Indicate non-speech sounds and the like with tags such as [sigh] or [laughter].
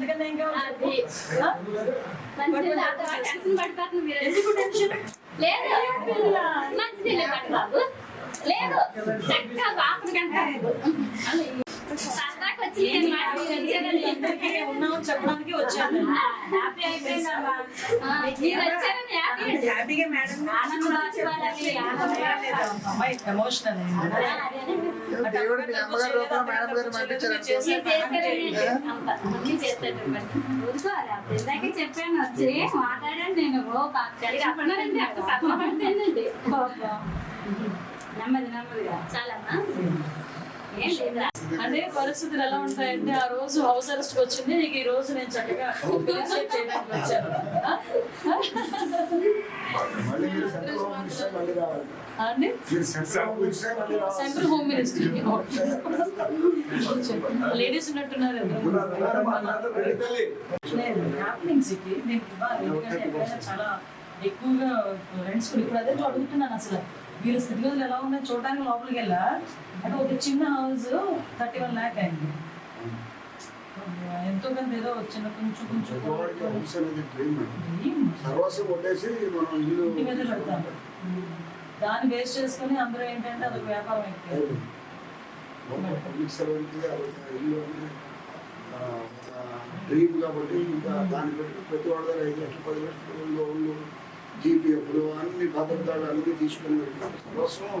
అంతకన్నా ఏం కావాలి తాగుతా, టెన్షన్ పడిపోతుంది మీరు. ఎందుకు టెన్షన్? లేదు. మంచినీళ్ళే పట్టబాబు లేదు. చక్కగా వాసన కంటారు సరదాకి వచ్చి ఉన్నామని చెప్పడానికి వచ్చాను. హ్యాపీ అయిపోయిందమ్మా మీరు వచ్చారని హ్యాపీ. హ్యాపీగా మేడం ఎమోషనల్ దేవుడు మీ అమ్మగారు రూపంలో మేడం గారు పంపించారు? చెప్పాను వచ్చి మాట్లాడాను నేను. [laughs] నెమ్మది నెమ్మదిగా. అంటే పరిస్థితులు ఎలా ఉంటాయంటే ఆ రోజు హౌస్ అరెస్ట్ వచ్చింది. నీకు ఈ రోజు నేను చక్కగా [laughs] వచ్చాను. [laughs] మళ్ళీ రావాలి సెంట్రల్ హోమ్ మినిస్టర్. [laughs] లేడీస్ ఉన్నట్టున్నారు నేను ఇవ్వాలి చాలా ఎక్కువగా రెంట్స్ కూడా ఇప్పుడు అదే అడుగుతున్నాను అసలు. వీళ్ళ స్థితిగతులు ఎలా ఉన్నాయి చూడడానికి లోపలికి వెళ్ళా? అంటే ఒక చిన్న హౌస్ థర్టీ వన్ ల్యాక్ అయింది. ఎంతో కొంత ఏదో చిన్న కొంచెం కొంచెం హౌస్ అనేది డ్రీమ్? సర్వస్వం కొట్టేసి మనం ఇల్లు మీద దాన్ని బేస్ చేసుకుని అందరూ ఏంటంటే అదొక వ్యాపారం అయిపోయింది. పబ్లిక్ సర్వెంట్ ఇల్లు అంటే డ్రీమ్ కాబట్టి ఇంకా దాన్ని బట్టి ప్రతి దగ్గర ఐదు లక్షలు పది లక్షలు లోన్లు జీపీఎఫ్లు అన్ని భద్రతలు అన్ని తీసుకుని వెళ్ళి సర్వస్వం